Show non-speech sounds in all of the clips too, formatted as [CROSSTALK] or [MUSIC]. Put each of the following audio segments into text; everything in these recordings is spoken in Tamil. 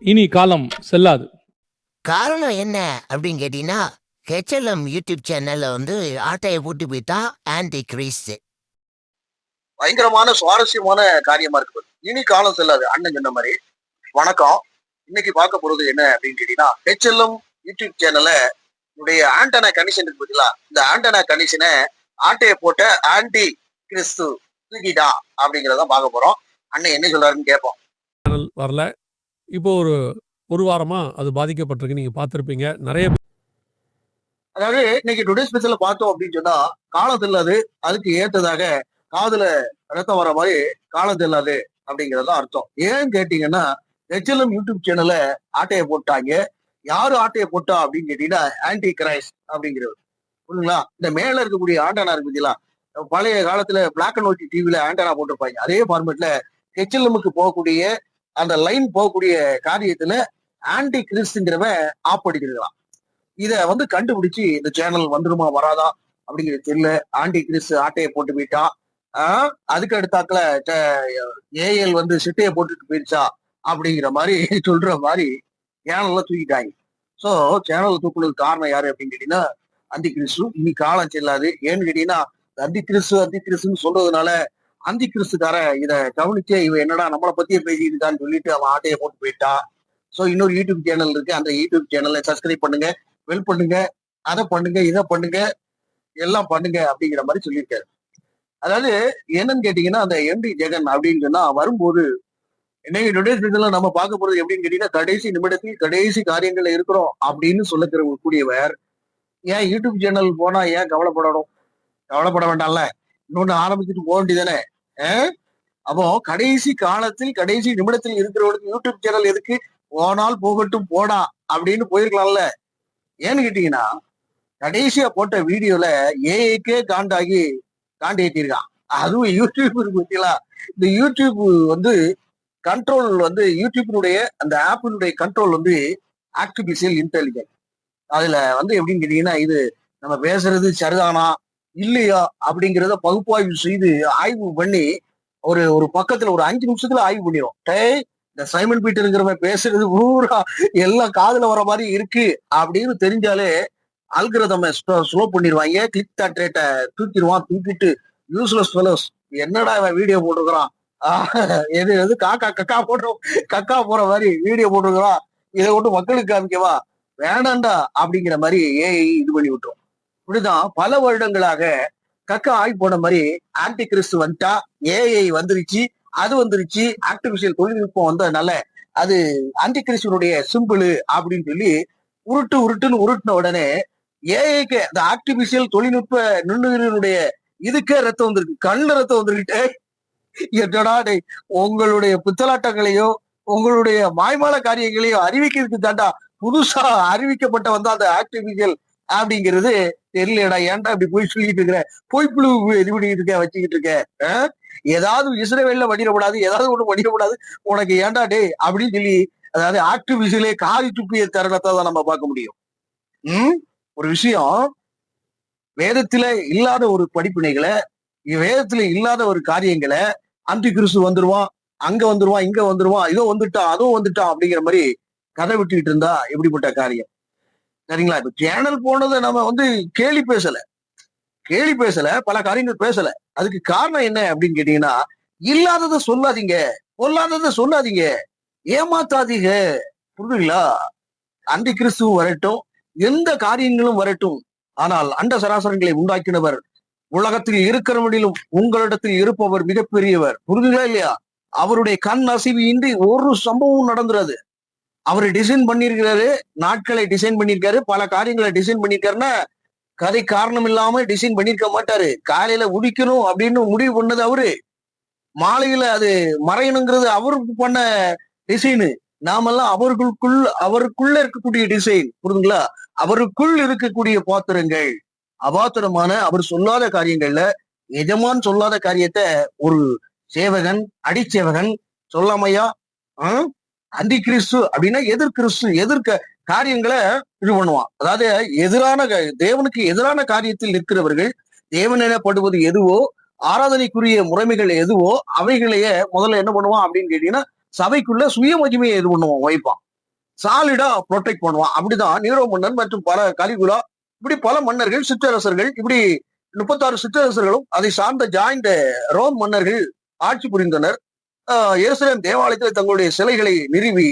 இனி காலம் செல்லாது. காரணம் என்ன அப்படின்னு கேட்டீங்கன்னா ஹெச்எல்எம் யூடியூப் சேனல்ல வந்து ஆட்டையை போட்டு போயிட்டா ஆன்டி கிறிஸ்ட் பயங்கரமான சுவாரஸ்யமான காரியமா இருக்கு இனி காலம் செல்லாது. அண்ணன் சொன்ன மாதிரி. வணக்கம். இன்னைக்கு பார்க்க போறது என்ன அப்படின்னு கேட்டீங்கன்னா ஹெச்எல்எம் யூடியூப் சேனல்ல உடைய ஆண்டனா கண்டிஷன் இருக்கு பார்த்தீங்களா இந்த ஆண்டனா கண்டிஷனை ஆட்டையை போட்ட ஆன்டி கிறிஸ்து தூக்கிட்டா அப்படிங்கிறத பார்க்க போறோம். அண்ணன் என்ன சொல்றாருன்னு கேட்போம். வரல. இப்போ ஒரு ஒரு வாரமா அது பாதிக்கப்பட்டிருக்கு. நீங்க பார்த்திருப்பீங்க. நிறைய அதாவது இன்னைக்கு டுடே ஸ்பெஷல்ல பார்த்தோம் அப்படின்னு சொன்னா காலம் செல்லாது அதுக்கு ஏத்ததாக காதுல ரத்தம் வர மாதிரி காலம் செல்லாது அப்படிங்கறது அர்த்தம். ஏன்னு கேட்டீங்கன்னா ஹெச்எல்எம் யூடியூப் சேனல்ல ஆட்டையை போட்டாங்க. யாரு ஆட்டையை போட்டா அப்படின்னு கேட்டீங்கன்னா ஆன்டி கிரைஸ் அப்படிங்கிறவர். புரியுங்களா இந்த மேல இருக்கக்கூடிய ஆண்டனா இருக்கு பார்த்தீங்களா? பழைய காலத்துல பிளாக் அண்ட் ஒயிட் டிவில ஆண்டனா போட்டிருப்பாங்க. அதே ஃபார்மேட்ல ஹெச்எல்எம்க்கு போகக்கூடிய அந்த லைன் போகக்கூடிய காரியத்துல ஆன்டி கிறிஸ்துங்கிறவன் ஆப் இத வந்து கண்டுபிடிச்சு இந்த சேனல் வந்துருமா வராதா அப்படிங்கிறது தெரியல. ஆண்டி கிறிஸ் ஆட்டையை போட்டு போயிட்டா. ஆஹ் அதுக்கு அடுத்தாக்குல ஏஎல் வந்து சிட்டையை போட்டுட்டு போயிடுச்சா அப்படிங்கிற மாதிரி சொல்ற மாதிரி சேனல்ல தூக்கிட்டாங்க. சோ சேனல் தூக்குனதுக்கு காரணம் யாரு அப்படின்னு கேட்டீங்கன்னா அந்தி கிறிஸ்து இனி காலம் செல்லாது. ஏன்னு கேட்டீங்கன்னா அந்தி கிறிஸ்து அந்தி கிறிஸ்துன்னு சொல்றதுனால அந்தி கிறிஸ்துக்கார இத கவனிச்சே இவன் என்னடா நம்மளை பத்தியே பேசிட்டு இருக்கான்னு சொல்லிட்டு அவன் ஆட்டையை போட்டு போயிட்டான் சோ இன்னொரு யூடியூப் சேனல் இருக்கு. அந்த யூடியூப் சேனலை சப்ஸ்கிரைப் பண்ணுங்க வெல் பண்ணுங்க அதை பண்ணுங்க இதை பண்ணுங்க எல்லாம் பண்ணுங்க அப்படிங்கிற மாதிரி சொல்லியிருக்காரு. அதாவது என்னன்னு கேட்டீங்கன்னா அந்த எம்டி ஜெகன் அப்படின்னு சொன்னா வரும்போது இன்னைக்கு டுடேஸ் நம்ம பார்க்க போறது எப்படின்னு கேட்டீங்கன்னா கடைசி நிமிடத்தில் கடைசி காரியங்கள்ல இருக்கிறோம் அப்படின்னு சொல்லக்கிற கூடியவர். ஏன் யூடியூப் சேனல் போனா ஏன் கவலைப்படணும்? கவலைப்பட வேண்டாம்ல? இன்னொன்னு ஆரம்பிச்சுட்டு போக வேண்டியதானே அப்போ கடைசி காலத்தில் கடைசி நிமிடத்தில் இருக்கிறவனுக்கு யூடியூப் சேனல் எதுக்கு? போனால் போகட்டும் போடா அப்படின்னு போயிருக்கலாம்ல. ஏன்னு கேட்டீங்கன்னா கடைசியா போட்ட வீடியோல ஏஐக்கே காண்டாகி காண்டி ஏற்றிருக்கான் அதுவும் யூடியூப் இருக்கு பார்த்தீங்களா? இந்த யூடியூப் வந்து கண்ட்ரோல் வந்து யூடியூபினுடைய அந்த ஆப்பினுடைய கண்ட்ரோல் வந்து ஆர்டிபிஷியல் இன்டெலிஜென்ஸ் அதுல வந்து எப்படின்னு கேட்டீங்கன்னா இது நம்ம பேசுறது சரிதானா? இல்லையா அப்படிங்கிறத பகுப்பாய்வு செய்து ஆய்வு பண்ணி ஒரு ஒரு பக்கத்துல ஒரு அஞ்சு நிமிஷத்துல ஆய்வு பண்ணிடும் டேய் இந்த சைமன் பீட்டருங்கிறவன் பேசுறது பூரா எல்லாம் காதுல வர மாதிரி இருக்கு அப்படின்னு தெரிஞ்சாலே அல்கிரதம ஸ்லோ பண்ணிடுவாங்க கிளிக் தட் ரேட்டை தூக்கிடுவான் தூக்கிட்டு யூஸ்லெஸ் ஃபெலோஸ் என்னடா இவன் வீடியோ போட்டிருக்கிறான்? எது எது காக்கா கக்கா போடுற கக்கா போற மாதிரி வீடியோ போட்டிருக்கிறான். இதை விட்டு மக்களுக்கு காமிக்கவா? வேணாண்டா அப்படிங்கிற மாதிரி ஏஐ இது பண்ணி விட்டுரும். இப்படிதான் பல வருடங்களாக கக்க ஆய் போன மாதிரி ஆன்டி கிறிஸ்து வந்துட்டா ஏஐ வந்துருச்சு அது வந்துருச்சு ஆர்டிபிஷியல் தொழில்நுட்பம் வந்ததுனால அது ஆன்டி கிறிஸ்துவனுடைய சிம்பிள் அப்படின்னு சொல்லி உருட்டு உருட்டுன்னு உருட்டின உடனே ஏஐக்கு அந்த ஆர்டிபிஷியல் தொழில்நுட்ப நுண்ணுயிரினுடைய இதுக்கே ரத்தம் வந்திருக்கு கண்ணு ரத்தம் வந்துருக்கிட்டே என்னடா உங்களுடைய புத்தலாட்டங்களையோ உங்களுடைய மாய்மால காரியங்களையோ அறிவிக்கிறதுக்கு தாண்டா புதுசா அறிவிக்கப்பட்ட வந்தா அந்த ஆர்டிபிஷியல் அப்படிங்கிறது தெரியலடா ஏன்டா இப்படி போய் சொல்லிட்டு இருக்கிற? பொய் புழு இது பண்ணிட்டு இருக்க வச்சுக்கிட்டு இருக்க. ஏதாவது இஸ்ரேவேல்ல பண்ணிடக்கூடாது ஏதாவது ஒண்ணு பண்ணிடக்கூடாது உனக்கு ஏன்டா டே அப்படின்னு சொல்லி அதாவது ஆர்டிபிஷியலே காரி துப்பிய தருணத்தை தான் நம்ம பார்க்க முடியும். உம் ஒரு விஷயம் வேதத்துல இல்லாத ஒரு படிப்பினைகளை வேதத்துல இல்லாத ஒரு காரியங்களை அந்தி கிறிஸ்து வந்துருவான் அங்க வந்துருவான் இங்க வந்துருவான் இதோ வந்துட்டான் அதுவும் வந்துட்டான் அப்படிங்கிற மாதிரி கதை விட்டுக்கிட்டு இருந்தா எப்படிப்பட்ட காரியம்? சரிங்களா? இப்ப சேனல் போனதை நம்ம வந்து கேலி பேசல. கேலி பேசல பல காரியங்கள் பேசல. அதுக்கு காரணம் என்ன அப்படின்னு கேட்டீங்கன்னா இல்லாததை சொல்லாதீங்க. பொல்லாததை சொல்லாதீங்க. ஏமாத்தாதீங்க. புரியுதுங்களா அந்தி கிறிஸ்துவும் வரட்டும். எந்த காரியங்களும் வரட்டும். ஆனால் அண்ட சராசரங்களை உண்டாக்கினவர் உலகத்தில் இருக்கிறவனிலும் உங்களிடத்தில் இருப்பவர் மிகப்பெரியவர். புரிதுங்களா இல்லையா? அவருடைய கண் அசைவு இன்றி ஒரு சம்பவம் நடந்துறது அவர் டிசைன் பண்ணியிருக்கிறாரு நாட்களை டிசைன் பண்ணியிருக்காரு பல காரியங்களை டிசைன் பண்ணியிருக்காருன்னா கதை காரணம் இல்லாம டிசைன் பண்ணியிருக்க மாட்டாரு. காலையில உடிக்கணும் அப்படின்னு முடிவு பண்ணது அவரு. மாலையில அது மறையணுங்கிறது அவருக்கு பண்ண டிசைனு நாமெல்லாம் அவர்களுக்குள் அவருக்குள்ள இருக்கக்கூடிய டிசைன் புரிதுங்களா அவருக்குள் இருக்கக்கூடிய பாத்திரங்கள். அபாத்திரமான அவர் சொல்லாத காரியங்கள்ல எஜமான் சொல்லாத காரியத்தை ஒரு சேவகன் அடிச்சேவகன் சொல்லாமையா? அந்தி கிறிஸ்து அப்படின்னா எதிர் கிறிஸ்து எதிர்க்க காரியங்களை இது பண்ணுவான். அதாவது எதிரான தேவனுக்கு எதிரான காரியத்தில் நிற்கிறவர்கள் தேவன் எதுவோ ஆராதனைக்குரிய முறைமைகள் எதுவோ அவைகளையே முதல்ல என்ன பண்ணுவான் அப்படின்னு கேட்டீங்கன்னா சபைக்குள்ள சுய மகிமையை இது பண்ணுவான் வைப்பான். சாலிடா ப்ரொடெக்ட் பண்ணுவான். அப்படிதான் நீரோ மன்னன் மற்றும் பல கலிகுலா இப்படி பல மன்னர்கள் சிற்றரசர்கள் இப்படி முப்பத்தாறு சிற்றரசர்களும் அதை சார்ந்த ஜாயிண்ட் ரோம் மன்னர்கள் ஆட்சி புரிந்தனர். எருசலேம் தேவாலயத்தில் தங்களுடைய சிலைகளை நிறுவி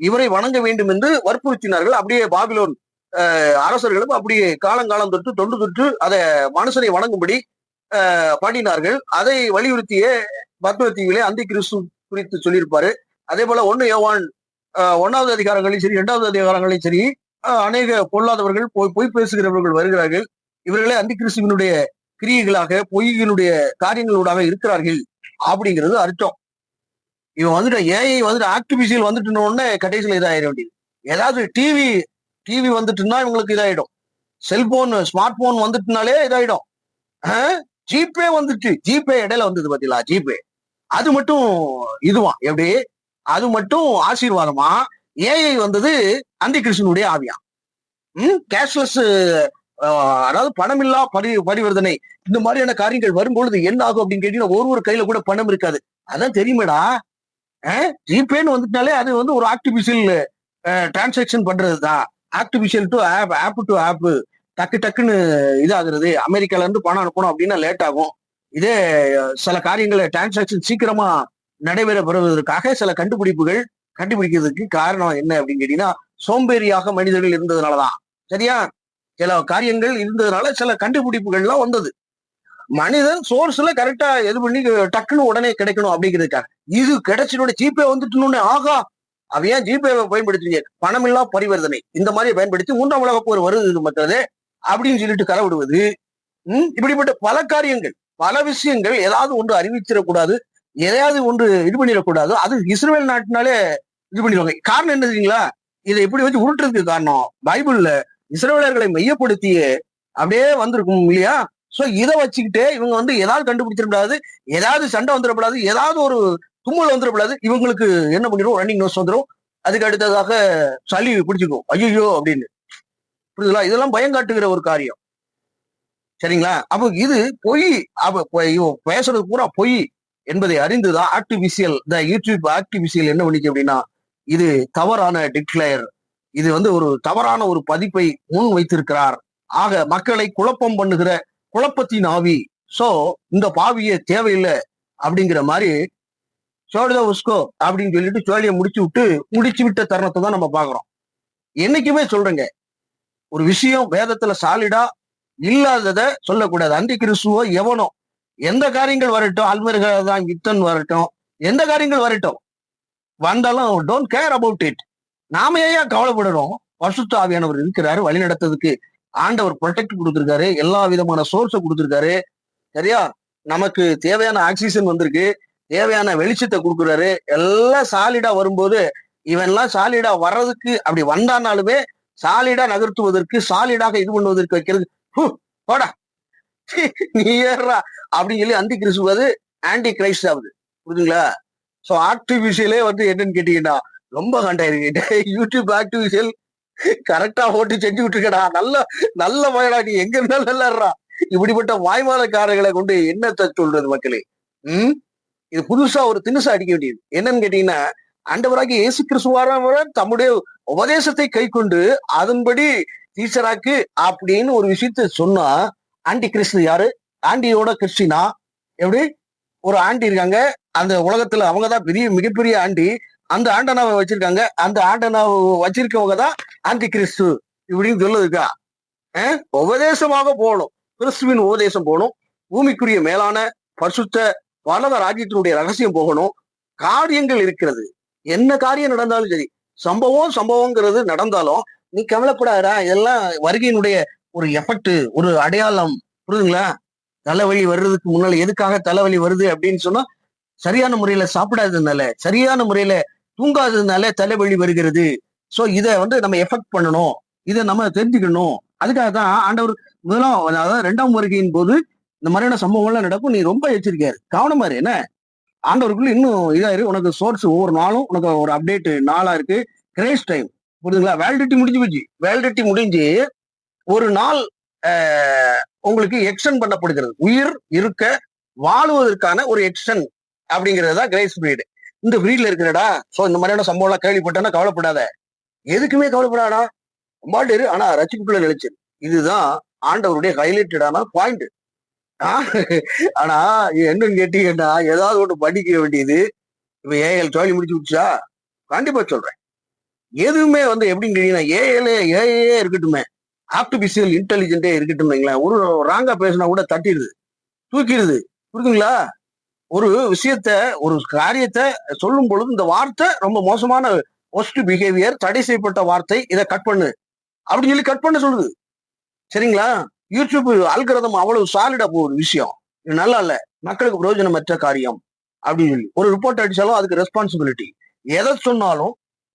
இவரை வணங்க வேண்டும் என்று வற்புறுத்தினார்கள். அப்படியே பாபிலோன் அரசர்களும் அப்படியே காலங்காலம் தொட்டு தொண்டு தொட்டு அதை மனுஷனை வணங்கும்படி பண்ணினார்கள். அதை வலியுறுத்திய பத்மத்தீவிலே அந்தி கிறிஸ்து குறித்து சொல்லியிருப்பாரு. அதே போல ஒன்னு யோவான் ஒன்னாவது அதிகாரங்களையும் சரி இரண்டாவது அதிகாரங்களையும் சரி அநேக பொல்லாதவர்கள் பொய் பொய் பேசுகிறவர்கள் வருகிறார்கள். இவர்களே அந்தி கிறிஸ்துவினுடைய கிரியைகளாக பொய்யினுடைய காரியங்களூடாக இருக்கிறார்கள் அப்படிங்கிறது அர்த்தம். இவன் வந்துட்டு ஏஐ வந்துட்டு ஆக்டிபிஷியல் வந்துட்டு உடனே கடைசியில் இதாயிட வேண்டியது. ஏதாவது டிவி டிவி வந்துட்டுன்னா இவங்களுக்கு இதாயிடும். செல்போன் ஸ்மார்ட் போன் வந்துட்டுனாலே இதாயிடும். ஜிபே வந்துட்டு ஜிபே இடையில வந்தது பாத்தீங்களா? ஜிபே அது மட்டும் இதுவான் எப்படி? அது மட்டும் ஆசீர்வாதமா ஏஐ வந்தது அந்தி கிருஷ்ணனுடைய ஆவியா ம் கேஷ்லெஸ் அதாவது பணமில்லா பரி பரிவர்த்தனை. இந்த மாதிரியான காரியங்கள் வரும்பொழுது என்ன ஆகும் அப்படின்னு கேட்டீங்கன்னா ஒரு ஒரு கையில கூட பணம் இருக்காது. அதான் தெரியுமேடா. ஜிபேன்னு வந்துட்டாலே அது வந்து ஒரு ஆர்டிபிஷியல் டிரான்சாக்ஷன் பண்றது தான் artificial to app app to app டக்கு டக்குன்னு இதாகிறது. அமெரிக்கால இருந்து பணம் அனுப்பணும் அப்படின்னா லேட் ஆகும். இதே சில காரியங்களை டிரான்சாக்ஷன் சீக்கிரமா நடைபெற பெறுவதற்காக சில கண்டுபிடிப்புகள் கண்டுபிடிக்கிறதுக்கு காரணம் என்ன அப்படின்னு கேட்டீங்கன்னா சோம்பேறியாக மனிதர்கள் இருந்ததுனாலதான். சரியா? சில காரியங்கள் இருந்ததுனால சில கண்டுபிடிப்புகள்லாம் வந்தது. மனிதன் சோர்ஸ்ல கரெக்டா இது பண்ணி டக்குன்னு உடனே கிடைக்கணும் அப்படிங்கிறதுக்காக. இது கிடைச்சினோட ஜிபே வந்துட்டுன்னு ஆகா அவ ஏன் ஜிபேவை பயன்படுத்துறீங்க? பணமில்லா பரிவர்த்தனை. இந்த மாதிரி பயன்படுத்தி மூன்றாம் உலக போர் வருது மக்களே அப்படின்னு சொல்லிட்டு கரை விடுவது ம், இப்படிப்பட்ட பல காரியங்கள் பல விஷயங்கள் ஏதாவது ஒன்று அறிவிச்சிடக்கூடாது எதையாவது ஒன்று இது பண்ணிடக்கூடாது அது இஸ்ரேல் நாட்டினாலே இது பண்ணிடுவாங்க. காரணம் என்ன தெரியுங்களா? இதை எப்படி வச்சு உருட்டுறதுக்கு காரணம் பைபிள்ல இஸ்ரேலர்களை மையப்படுத்தியே அப்படியே வந்திருக்கும் இல்லையா? சோ இதை வச்சுக்கிட்டே இவங்க வந்து ஏதாவது கண்டுபிடிச்சிடக்கூடாது ஏதாவது சண்டை வந்துடக்கூடாது ஏதாவது ஒரு தும்மல் வந்துடக்கூடாது இவங்களுக்கு என்ன பண்ணிடும் ரன்னிங் நோஸ் வந்துடும் அதுக்கு அடுத்ததாக சளி பிடிச்சிக்கும். ஐயோ அப்படின்னு. புரியுதுங்களா? இதெல்லாம் பயம் காட்டுகிற ஒரு காரியம். சரிங்களா? அப்போ இது பொய். பேசுறது பூரா பொய் என்பதை அறிந்துதான் ஆர்டிபிஷியல் த யூடியூப் ஆர்டிபிஷியல் என்ன பண்ணிச்சு அப்படின்னா இது தவறான டிக்ளேயர் இது வந்து ஒரு தவறான ஒரு பதிப்பை முன் வைத்திருக்கிறார். ஆக மக்களை குழப்பம் பண்ணுகிற குழப்பத்தின் ஆவி. சோ இந்த பாவிய தேவையில்லை அப்படிங்கிற மாதிரி சோழிதா உஸ்கோ அப்படின்னு சொல்லிட்டு சோழியை முடிச்சு விட்டு முடிச்சு விட்ட தருணத்தை தான் நம்ம பாக்குறோம் என்னைக்குமே சொல்றேங்க ஒரு விஷயம் வேதத்துல சாலிடா இல்லாதத சொல்லக்கூடாது. அந்தி கிறிஸ்துவோ எவனோ எந்த காரியங்கள் வரட்டும் அல்மர்கள் தான் யுத்தன் வரட்டும் எந்த காரியங்கள் வரட்டும் வந்தாலும் டோன்ட் கேர் அபவுட் இட் நாம ஏன் கவலைப்படுறோம்? பசுத்த ஆவியானவர் இருக்கிறாரு வழி நடத்ததுக்கு ஆண்டவர் ப்ரொடெக்ட் கொடுத்துருக்காரு. எல்லா விதமான சோர்ஸை கொடுத்துருக்காரு. சரியா? நமக்கு தேவையான ஆக்சிஜன் வந்திருக்கு. தேவையான வெளிச்சத்தை கொடுக்குறாரு. எல்லாம் சாலிடா வரும்போது இவன்லாம் சாலிடா வர்றதுக்கு அப்படி வந்தானாலுமே சாலிடா நகர்த்துவதற்கு சாலிடாக இது பண்ணுவதற்கு வைக்கிறது. போடா. [LAUGHS] நீ ஏறா அப்படின்னு சொல்லி அந்தி கிறிஸ்துவது ஆன்டி கிரைஸ்ட் ஆகுது புரியுதுங்களா ஸோ ஆர்டிபிஷியலே வந்து என்னன்னு கேட்டீங்கன்னா ரொம்ப கண்டாயிருக்கேன் யூடியூப் ஆர்டிபிஷியல் கரெக்டா ஓட்டு செஞ்சு விட்டுருக்கடா. நல்ல நல்ல மயடா நீ. எங்க இருந்தாலும் நல்லாடுறா இப்படிப்பட்ட வாய்மாலக்காரர்களை கொண்டு என்னத்தை சொல்றது மக்களே? உம் இது புதுசா ஒரு திணுசா அடிக்க வேண்டியது. என்னன்னு கேட்டீங்கன்னா அண்டவராகி இயேசு கிறிஸ்துவாரவர் தம்முடைய உபதேசத்தை கை கொண்டு அதன்படி டீச்சராக்கு அப்படின்னு ஒரு விஷயத்த சொன்னா ஆண்டி கிறிஸ்து யாரு? ஆண்டியோட கிறிஸ்டினா? எப்படி? ஒரு ஆண்டி இருக்காங்க. அந்த உலகத்துல அவங்கதான் பெரிய மிகப்பெரிய ஆண்டி. அந்த ஆண்டனாவை வச்சிருக்காங்க. அந்த ஆண்டனாவை வச்சிருக்கவங்க தான் ஆண்டி கிறிஸ்து இப்படின்னு சொல்லுதுக்கா அஹ்? உபதேசமாக போகணும். கிறிஸ்துவின் உபதேசம் போகணும். பூமிக்குரிய மேலான பரிசுத்த பலத ராஜ்யத்தினுடைய ரகசியம் போகணும். காரியங்கள் இருக்கிறது. என்ன காரியம் நடந்தாலும் சரி சம்பவம் சம்பவங்கிறது நடந்தாலும் நீ கவலைப்படாதா இதெல்லாம் வருகையினுடைய ஒரு எஃபெக்ட் ஒரு அடையாளம். புரியுதுங்களா? தலைவலி வர்றதுக்கு முன்னால எதுக்காக தலைவலி வருது அப்படின்னு சொன்னா சரியான முறையில சாப்பிடாததுனால சரியான முறையில தூங்காததுனால தலைவலி வருகிறது. சோ இதை வந்து நம்ம எஃபெக்ட் பண்ணணும். இதை நம்ம தெரிஞ்சுக்கணும். அதுக்காக தான் ஆண்டவர் முதலாம் அதாவது ரெண்டாம் வருகையின் போது இந்த மாதிரியான சம்பவங்கள்லாம் நடக்கும். நீ ரொம்ப எச்சரிக்கையாரு கவனமா இரு. என்ன? ஆண்டவருக்குள்ள இன்னும் இதாக இரு உனக்கு சோர்ஸ் ஒவ்வொரு நாளும் உனக்கு ஒரு அப்டேட் நாளா இருக்கு. கிரேஸ் டைம் புரியுதுங்களா? வேலிடிட்டி முடிஞ்சு போச்சு. வேலிடிட்டி முடிஞ்சு ஒரு நாள் உங்களுக்கு எக்ஷன் பண்ணப்படுகிறது. உயிர் இருக்க வாழுவதற்கான ஒரு எக்ஸ்டன் அப்படிங்கிறது தான் கிரேஸ் பிரீடு இந்த பிரீட்ல இருக்கிறடா ஸோ இந்த மாதிரியான சம்பவம்லாம் கேள்விப்பட்டேன்னா கவலைப்படாத. எதுக்குமே கவலைப்படாடா பாட்டு இரு ஆனா ரசிப்புக்குள்ள நிலைச்சிரு இதுதான் ஆண்டவருடைய ஹைலைட்டடான பாயிண்ட் ஆனா என்னன்னு கேட்டீங்கன்னா ஏதாவது ஒன்று படிக்க வேண்டியது. இப்ப ஏஎல் தோழி முடிச்சு விட்டுச்சா? கண்டிப்பா சொல்றேன். எதுவுமே வந்து எப்படின்னு கேட்டீங்கன்னா ஏஎல் ஏஏ இருக்கட்டுமே. ஆர்டிபிஷியல் இன்டெலிஜென்ட்டே இருக்கட்டுமேங்களேன். ஒரு ராங்கா பேசினா கூட தட்டிடுது. தூக்கிடுது. புரியுதுங்களா ஒரு விஷயத்த ஒரு காரியத்தை சொல்லும் பொழுது இந்த வார்த்தை ரொம்ப மோசமான ஒஸ்ட் பிஹேவியர் தடை செய்யப்பட்ட வார்த்தை இதை கட் பண்ணு. அப்படின்னு சொல்லி கட் பண்ண சொல்லுது. சரிங்களா? யூடியூப் அல்கிரதம் அவ்வளவு சாலிடா ஒரு விஷயம். இது நல்லா இல்ல. மக்களுக்கு பிரயோஜனமற்ற காரியம். அப்படின்னு சொல்லி. ஒரு ரிப்போர்ட் அடிச்சாலும் அதுக்கு ரெஸ்பான்சிபிலிட்டி எதை சொன்னாலும்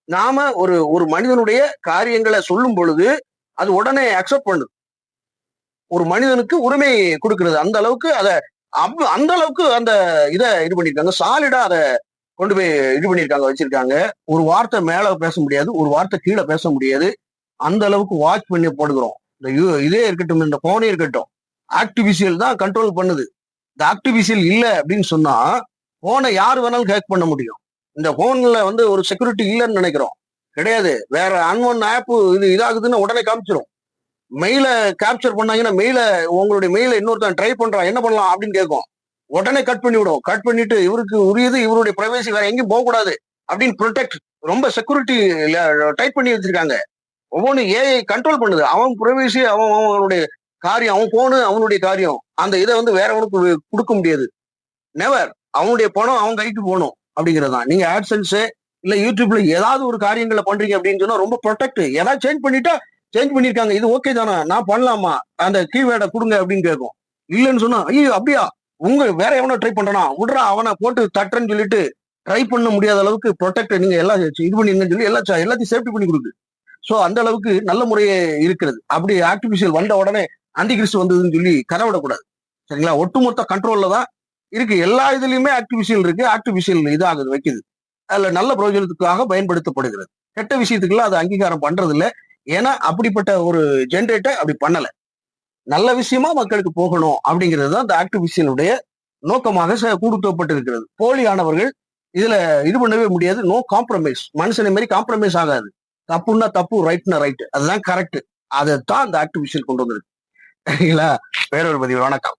நாம ஒரு ஒரு மனிதனுடைய காரியங்களை சொல்லும் பொழுது அது உடனே அக்செப்ட் பண்ணுது ஒரு மனிதனுக்கு உரிமை கொடுக்கிறது. அந்த அளவுக்கு அதை அப் அந்த அளவுக்கு அந்த இதை இது பண்ணிருக்காங்க. சாலிடா அதை கொண்டு போய் இது பண்ணியிருக்காங்க வச்சிருக்காங்க. ஒரு வார்த்தை மேல பேச முடியாது ஒரு வார்த்தை கீழே பேச முடியாது. அந்த அளவுக்கு வாட்ச் பண்ணி போடுகிறோம் இந்த இதே இருக்கட்டும் இந்த போனே இருக்கட்டும். ஆக்டிவிசியல் தான் கண்ட்ரோல் பண்ணுது. இந்த ஆக்டிவிசியல் இல்லை அப்படின்னு சொன்னா போனை யார் வேணாலும் ஹேக் பண்ண முடியும். இந்த போன்ல வந்து ஒரு செக்யூரிட்டி இல்லைன்னு நினைக்கிறோம். கிடையாது. வேற அன்ஒன் ஆப் இது இதாகுதுன்னு உடனே காமிச்சிரும். மெயில கேப்சர் பண்ணாங்கன்னா மெயில உங்களுடைய மெயில இன்னொருத்தன் ட்ரை பண்றான் என்ன பண்ணலாம் அப்படின்னு கேட்கும். உடனே கட் பண்ணி விடும் கட் பண்ணிட்டு இவருக்கு உரியது இவருடைய பிரைவேசி வேற எங்கேயும் போக கூடாது அப்படின்னு ப்ரொடெக்ட் ரொம்ப செக்யூரிட்டி டைப் பண்ணி வச்சிருக்காங்க. ஒவ்வொன்று ஏஐ கண்ட்ரோல் பண்ணுது. அவன் பிரைவேசி அவன் அவனுடைய காரியம் அவன் போனு அவனுடைய காரியம். அந்த இதை வந்து வேறவனுக்கு கொடுக்க முடியாது. நெவர் அவனுடைய பணம் அவன் கைக்கு போகணும் அப்படிங்கிறது தான். நீங்க ஆட்சன்ஸு இல்லை யூடியூப்ல ஏதாவது ஒரு காரியங்களை பண்றீங்க அப்படின்னு சொன்னா ரொம்ப ப்ரொடெக்ட் ஏதாவது சேஞ்ச் பண்ணிட்டா சேஞ்ச் பண்ணிருக்காங்க. இது ஓகே தானா? நான் பண்ணலாமா? அந்த கீவேர்டை கொடுங்க அப்படின்னு கேட்கும். இல்லைன்னு சொன்னா ஐயோ அப்படியா? உங்க வேற எவனோ ட்ரை பண்றானா? விடுறா அவனை போட்டு தட்டுறேன்னு சொல்லிட்டு ட்ரை பண்ண முடியாத அளவுக்கு ப்ரொடெக்ட் நீங்க எல்லாம் இது பண்ணிருங்கன்னு சொல்லி எல்லா எல்லாத்தையும் சேஃப்டி பண்ணி கொடுக்கு ஸோ அந்த அளவுக்கு நல்ல முறையே இருக்கிறது. அப்படி ஆர்டிபிஷியல் வந்த உடனே அந்தி கிறிஸ்து வந்ததுன்னு சொல்லி கதவிடக்கூடாது சரிங்களா? ஒட்டுமொத்த கண்ட்ரோல்ல தான் இருக்கு. எல்லா இதுலயுமே ஆர்டிபிஷியல் இருக்கு. ஆர்டிபிஷியல் இதாகுது வைக்குது. அதுல நல்ல பிரயோஜனத்துக்காக பயன்படுத்தப்படுகிறது. கெட்ட விஷயத்துக்குலாம் அது அங்கீகாரம் பண்றது இல்லை ஏன்னா அப்படிப்பட்ட ஒரு ஜென்ரேட்டர் அப்படி பண்ணல. நல்ல விஷயமா மக்களுக்கு போகணும் அப்படிங்கிறது தான் இந்த ஆக்டிவிஷனுடைய நோக்கமாக ச- போலியானவர்கள் இதுல இது பண்ணவே முடியாது. நோ காம்ப்ரமைஸ் மனுஷனை மாதிரி காம்ப்ரமைஸ் ஆகாது. தப்புன்னா தப்பு ரைட்னா ரைட் அதுதான் கரெக்ட் அதை தான் இந்த ஆக்டிவிஷன் கொண்டு வந்திருக்கு. சரிங்களா? வேறொரு பதிவு வணக்கம்.